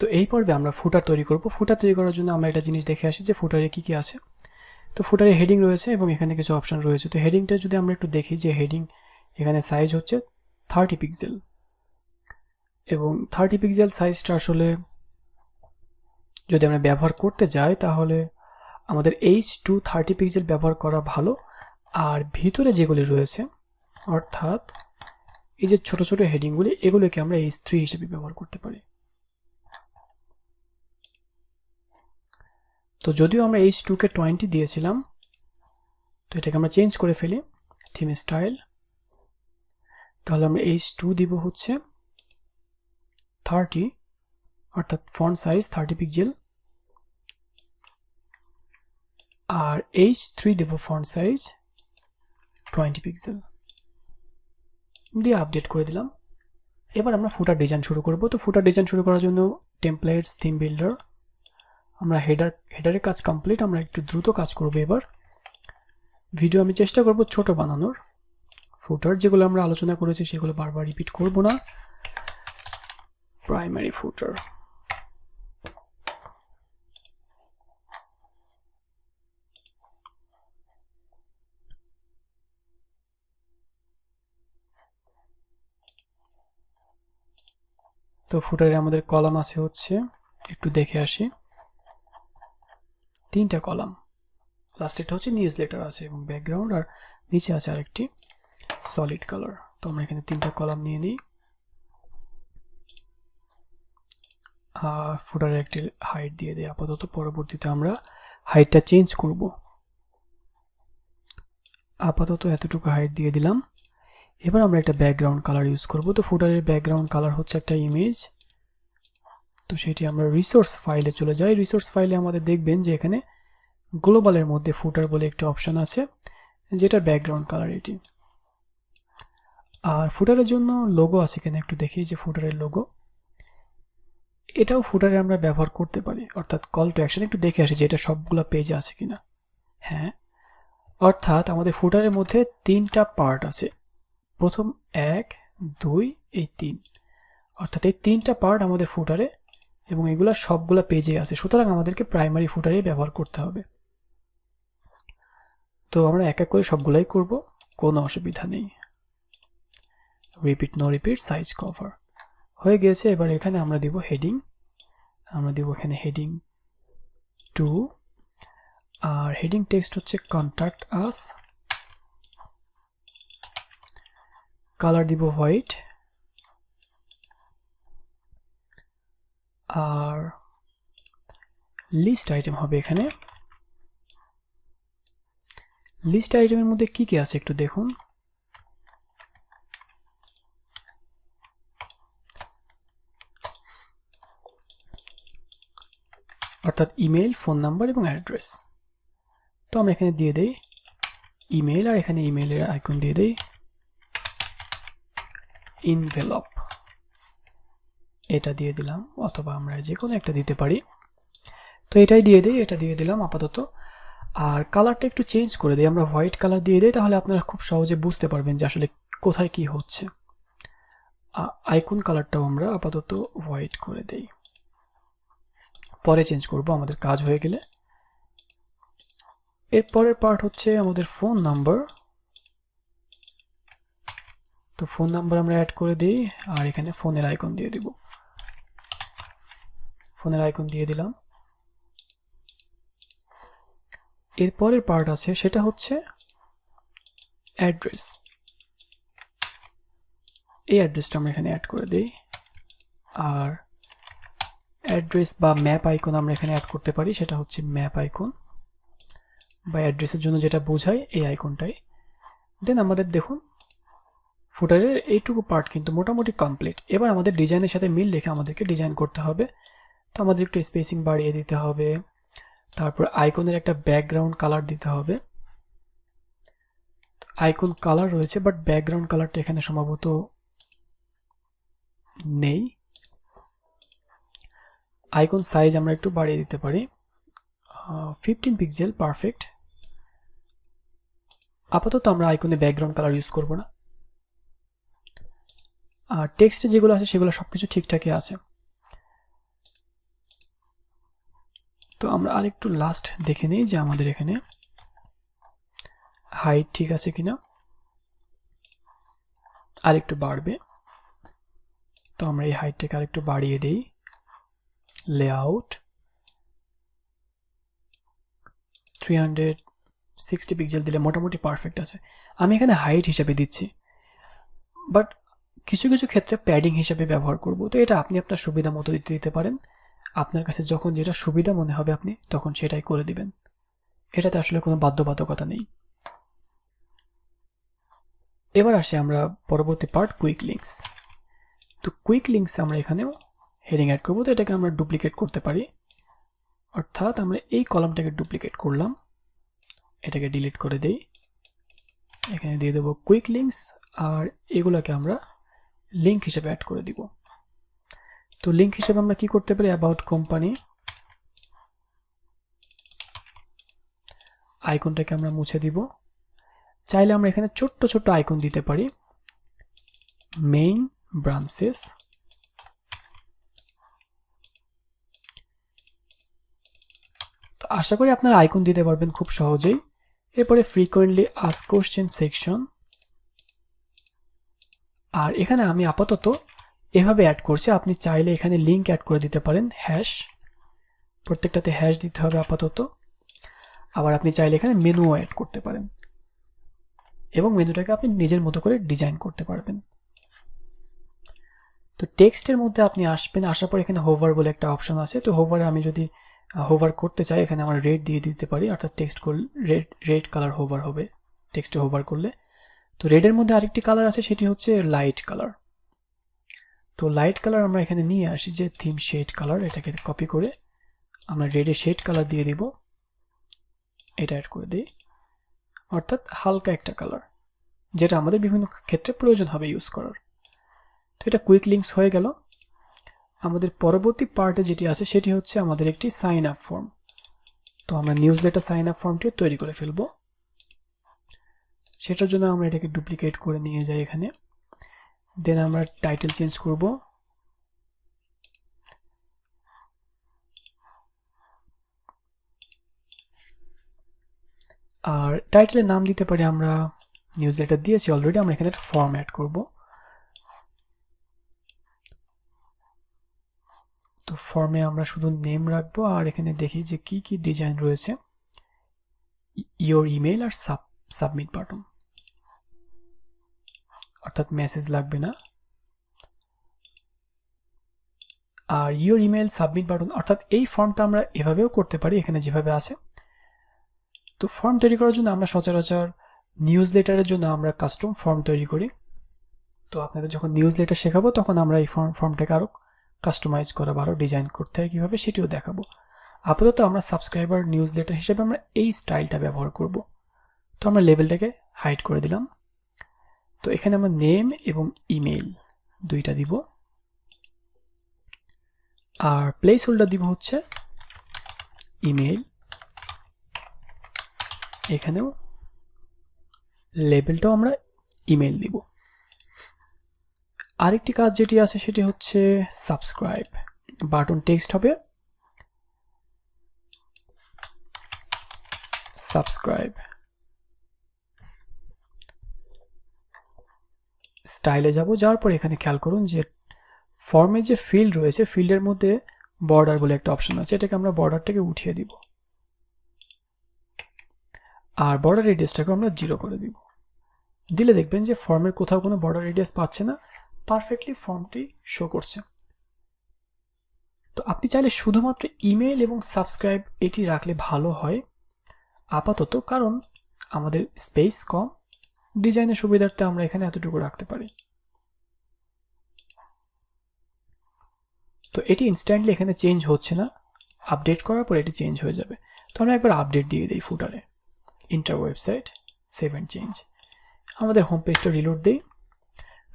তো এই পর্বে আমরা ফুটার তৈরি করব। ফুটার তৈরি করার জন্য আমরা একটা জিনিস দেখে আসি যে ফুটারে কী কী আছে। তো ফুটারে হেডিং রয়েছে এবং এখানে কিছু অপশন রয়েছে। তো হেডিংটা যদি আমরা একটু দেখি যে হেডিং এখানে সাইজ হচ্ছে থার্টি পিক্সেল এবং থার্টি পিক্সেল সাইজটা আসলে যদি আমরা ব্যবহার করতে যাই তাহলে আমাদের এইচ টু থার্টি পিক্সেল ব্যবহার করা ভালো। আর ভিতরে যেগুলি রয়েছে, অর্থাৎ এই যে ছোট ছোট হেডিংগুলি এগুলোকে আমরা এইচ থ্রি হিসেবে ব্যবহার করতে পারি। তো যদিও আমরা এইচ টুকে টোয়েন্টি দিয়েছিলাম, তো এটাকে আমরা চেঞ্জ করে ফেলি থিম স্টাইল তাহলে আমরা এইচ টু দিব হচ্ছে থার্টি অর্থাৎ ফন্ট সাইজ থার্টি পিক্সেল আর এইচ থ্রি দেব ফন্ট সাইজ টোয়েন্টি পিক্সেল দিয়ে আপডেট করে দিলাম। এবার আমরা ফুটার ডিজাইন শুরু করব। তো ফুটার ডিজাইন শুরু করার জন্য টেমপ্লেটস থিম বিল্ডার আমরা হেডার হেডারের কাজ কমপ্লিট আমরা একটু দ্রুত কাজ করব এবার। ভিডিও আমি চেষ্টা করব ছোট বানানোর। ফুটার যেগুলো আমরা আলোচনা করেছি সেগুলো বারবার রিপিট করব না। প্রাইমারি ফুটার তো ফুটারে আমাদের কলাম আছে হচ্ছে, একটু দেখে আসি। তিনটা কলাম। লাস্টেরটা হচ্ছে নিউজ লেটার আছে এবং ব্যাকগ্রাউন্ড আর নিচে আছে আরেকটি সলিড কালার তো আমরা এখানে তিনটা কলাম নিয়ে নিই। ফুটারে একটি হাইট দিয়ে দিই। আপাতত পরবর্তীতে আমরা হাইটটা চেঞ্জ করব। আপাতত এতটুকু হাইট দিয়ে দিলাম। এবার আমরা একটা ব্যাকগ্রাউন্ড কালার ইউজ করব। তো ফুটারের ব্যাকগ্রাউন্ড কালার হচ্ছে একটা ইমেজ তো সেটি আমরা রিসোর্স ফাইলে চলে যাই। রিসোর্স ফাইলে আমাদের দেখবেন যে এখানে গ্লোবালের মধ্যে ফুটার বলে একটা অপশন আছে যেটা ব্যাকগ্রাউন্ড কালার এটি। আর ফুটারের জন্য লোগো আছে এখানে একটু দেখি যে ফুটারের লোগো এটাও ফুটারে আমরা ব্যবহার করতে পারি, অর্থাৎ কল টু অ্যাকশন একটু দেখে আসি যে এটা সবগুলো পেজে আছে কিনা। হ্যাঁ। অর্থাৎ আমাদের ফুটারের মধ্যে তিনটা পার্ট আছে। প্রথম এক, দুই, এই তিন। অর্থাৎ এই তিনটা পার্ট আমাদের ফুটারে এবং এগুলা সবগুলা পেজে আছে। সুতরাং আমাদেরকে প্রাইমারি ফুটারে ব্যবহার করতে হবে। তো আমরা এক এক করে সবগুলাই করব, কোনো অসুবিধা নেই। Repeat no repeat size cover হয়ে গিয়েছে এবার এখানে আমরা দিব হেডিং আমরা দিব এখানে হেডিং টু আর হেডিং টেক্সট হচ্ছে কন্ট্যাক্ট আস কালার দিব হোয়াইট আর লিস্ট আইটেম হবে এখানে লিস্ট আইটেমের মধ্যে কি কি আছে একটু দেখুন। অর্থাৎ ইমেল ফোন নাম্বার এবং অ্যাড্রেস তো আমরা এখানে দিয়ে দেই ইমেল আর এখানে ইমেলের আইকন দিয়ে দেই। ইনভেলপ এটা দিয়ে দিলাম অথবা আমরা যে কোনো একটা দিতে পারি। তো এটাই দিয়ে দিই, এটা দিয়ে দিলাম আপাতত। আর কালারটা একটু চেঞ্জ করে দিই, আমরা হোয়াইট কালার দিয়ে দিই, তাহলে আপনারা খুব সহজে বুঝতে পারবেন যে আসলে কোথায় কি হচ্ছে। আইকন কালারটাও আমরা আপাতত হোয়াইট করে দেই। পরে চেঞ্জ করব, আমাদের কাজ হয়ে গেলে। এরপরের পার্ট হচ্ছে আমাদের ফোন নাম্বার তো ফোন নাম্বার আমরা অ্যাড করে দিই, আর এখানে ফোনের আইকন দিয়ে দিব। ফোনের আইকন দিয়ে দিলাম। এর পরের পার্ট আছে, সেটা হচ্ছে অ্যাড্রেস এই অ্যাড্রেসটা আমরা এখানে অ্যাড করে দিই। আর অ্যাড্রেস বা ম্যাপ আইকন আমরা এখানে অ্যাড করতে পারি, সেটা হচ্ছে ম্যাপ আইকন বা অ্যাড্রেসের জন্য যেটা বোঝায় এই আইকনটাই দেন আমাদের দেখুন ফুটারের এইটুকু পার্ট কিন্তু মোটামুটি কমপ্লিট এবার আমাদের ডিজাইনের সাথে মিল রেখে আমাদেরকে ডিজাইন করতে হবে। তো আমাদের একটু স্পেসিং বাড়িয়ে দিতে হবে। তারপর আইকনের একটা ব্যাকগ্রাউন্ড কালার দিতে হবে। আইকন কালার রয়েছে বাট ব্যাকগ্রাউন্ড কালারটা এখানে সম্ভবত নেই। আইকন সাইজ আমরা একটু বাড়িয়ে দিতে পারি। ফিফটিন পিক্সেল পারফেক্ট আপাতত আমরা আইকনে ব্যাকগ্রাউন্ড কালার ইউজ করব না। আর টেক্সটে যেগুলো আছে, সেগুলো সব কিছু ঠিকঠাকই আছে। তো আমরা আরেকটু লাস্ট দেখে নিই যে আমাদের এখানে হাইট ঠিক আছে কিনা। আরেকটু বাড়বে। তো আমরা এই হাইটটাকে আরেকটু বাড়িয়ে দিই। Layout three hundred sixty pixel দিলে মোটামুটি পারফেক্ট আছে। আমি এখানে হাইট হিসাবে দিচ্ছি। বাট কিছু কিছু ক্ষেত্রে প্যাডিং হিসাবে ব্যবহার করব। তো এটা আপনি আপনার সুবিধা মতো দিতে দিতে পারেন। আপনার কাছে যখন যেটা সুবিধা মনে হবে আপনি, তখন সেটাই করে দিবেন। এটাতে আসলে কোনো বাধ্যবাধকতা নেই। এবার আসে আমরা পরবর্তী পার্ট কুইক লিঙ্কস তো কুইক লিঙ্কস আমরা এখানেও হেডিং অ্যাড করব, তো এটাকে আমরা ডুপ্লিকেট করতে পারি। অর্থাৎ আমরা এই কলামটাকে ডুপ্লিকেট করলাম। এটাকে ডিলিট করে দেই। এখানে দিয়ে দেবো কুইক লিঙ্কস আর এগুলোকে আমরা লিঙ্ক হিসেবে অ্যাড করে দিব। তো লিঙ্ক হিসেবে আমরা কি করতে পারি? অ্যাবাউট কোম্পানি আইকনটাকে আমরা মুছে দিব। চাইলে আমরা এখানে ছোট্ট ছোট্ট আইকন দিতে পারি। মেইন ব্রাঞ্চেস তো আশা করি আপনারা আইকন দিতে পারবেন খুব সহজেই। এরপরে ফ্রিকোয়েন্টলি আস কোশ্চেন সেকশন আর এখানে আমি আপাতত এভাবে অ্যাড করছে, আপনি চাইলে এখানে লিঙ্ক অ্যাড করে দিতে পারেন হ্যাশ প্রত্যেকটাতে হ্যাশ দিতে হবে আপাতত। আবার আপনি চাইলে এখানে মেনুও অ্যাড করতে পারেন। এবং মেনুটাকে আপনি নিজের মতো করে ডিজাইন করতে পারবেন। তো টেক্সটের মধ্যে আপনি আসবেন, আসার পর এখানে হোভার বলে একটা অপশন আছে। তো হোভারে আমি যদি হোভার করতে চাই, এখানে আমার রেড দিয়ে দিতে পারি, অর্থাৎ টেক্সট করলে রেড রেড কালার হোভার হবে টেক্সটে হোভার করলে। তো রেডের মধ্যে আরেকটি কালার আছে, সেটি হচ্ছে লাইট কালার তো লাইট কালার আমরা এখানে নিয়ে আসি যে থিম শেড কালার এটাকে কপি করে আমরা রেডে শেড কালার দিয়ে দিব। এটা অ্যাড করে দিই। অর্থাৎ হালকা একটা কালার যেটা আমাদের বিভিন্ন ক্ষেত্রে প্রয়োজন হবে ইউজ করার। তো এটা কুইক লিঙ্কস হয়ে গেল। আমাদের পরবর্তী পার্টে যেটি আছে, সেটি হচ্ছে আমাদের একটি সাইন আপ ফর্ম তো আমরা নিউজ লেটার সাইন আপ ফর্মটি তৈরি করে ফেলব। সেটার জন্য আমরা এটাকে ডুপ্লিকেট করে নিয়ে যাই এখানে। দেন আমরা টাইটেল চেঞ্জ করব। আর টাইটেলের নাম দিতে পারি আমরা নিউজ লেটার দিয়েছি অলরেডি আমরা এখানে একটা ফর্ম অ্যাড করব। তো ফর্মে আমরা শুধু নেম রাখব আর এখানে দেখি যে কি কি ডিজাইন রয়েছে। ইয়োর ইমেল আর সাব সাবমিট বাটন অর্থাৎ মেসেজ লাগবে না। আর ইয়োর ইমেল সাবমিট বাটন অর্থাৎ এই ফর্মটা আমরা এভাবেও করতে পারি, এখানে যেভাবে আছে। তো ফর্ম তৈরি করার জন্য আমরা সচরাচর নিউজ লেটারের জন্য আমরা কাস্টম ফর্ম তৈরি করি। তো আপনাদের যখন নিউজ লেটার শেখাবো, তখন আমরা এই ফর্ম ফর্মটাকে আরও কাস্টমাইজ করা আরও ডিজাইন করতে হয় কীভাবে সেটিও দেখাবো। আপাতত আমরা সাবস্ক্রাইবার নিউজ লেটার হিসেবে আমরা এই স্টাইলটা ব্যবহার করব। তো আমরা লেভেলটাকে হাইড করে দিলাম। তো এখানে আমরা নেম এবং ইমেল দুইটা দিব। আর প্লেস হোল্ডার দিব হচ্ছে ইমেল এখানেও লেবেলটাও আমরা ইমেল দিব। আরেকটি কাজ যেটি আছে সেটি হচ্ছে সাবস্ক্রাইব বাটন টেক্সট হবে। সাবস্ক্রাইব স্টাইলে যাব। যাওয়ার পর এখানে খেয়াল করুন যে ফর্মের যে ফিল্ড রয়েছে ফিল্ডের মধ্যে বর্ডার বলে একটা অপশন আছে। এটাকে আমরা বর্ডারটাকে উঠিয়ে দিব। আর বর্ডার রেডিয়াসটাকে আমরা জিরো করে দিব। দিলে দেখবেন যে ফর্মের কোথাও কোনো বর্ডার রেডিয়াস পাচ্ছে না। পারফেক্টলি ফর্মটি শো করছে। তো আপনি চাইলে শুধুমাত্র ইমেল এবং সাবস্ক্রাইব এটি রাখলে ভালো হয়। আপাতত কারণ আমাদের স্পেস কম। ডিজাইনের সুবিধার্থে আমরা এখানে এতটুকু রাখতে পারি। তো এটি ইনস্ট্যান্টলি এখানে চেঞ্জ হচ্ছে না। আপডেট করার পর এটি চেঞ্জ হয়ে যাবে। তো আমরা একবার আপডেট দিয়ে দিই ফুটারে entire website save and change আমাদের হোম পেজটা রিলোড দিই।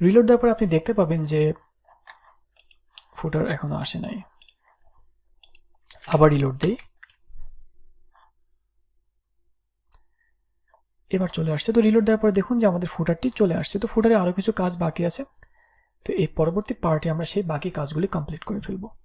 রিলোড দেওয়ার পর আপনি দেখতে পাবেন যে ফুটার এখনও আসে নাই। আবার রিলোড দিই। এবার চলে আসছে। তো রিলোড দেওয়ার পরে দেখুন যে আমাদের ফুটারটি চলে আসছে। তো ফুটারে আরও কিছু কাজ বাকি আছে। তো এই পরবর্তী পার্টে আমরা সেই বাকি কাজগুলি কমপ্লিট করে ফেলব।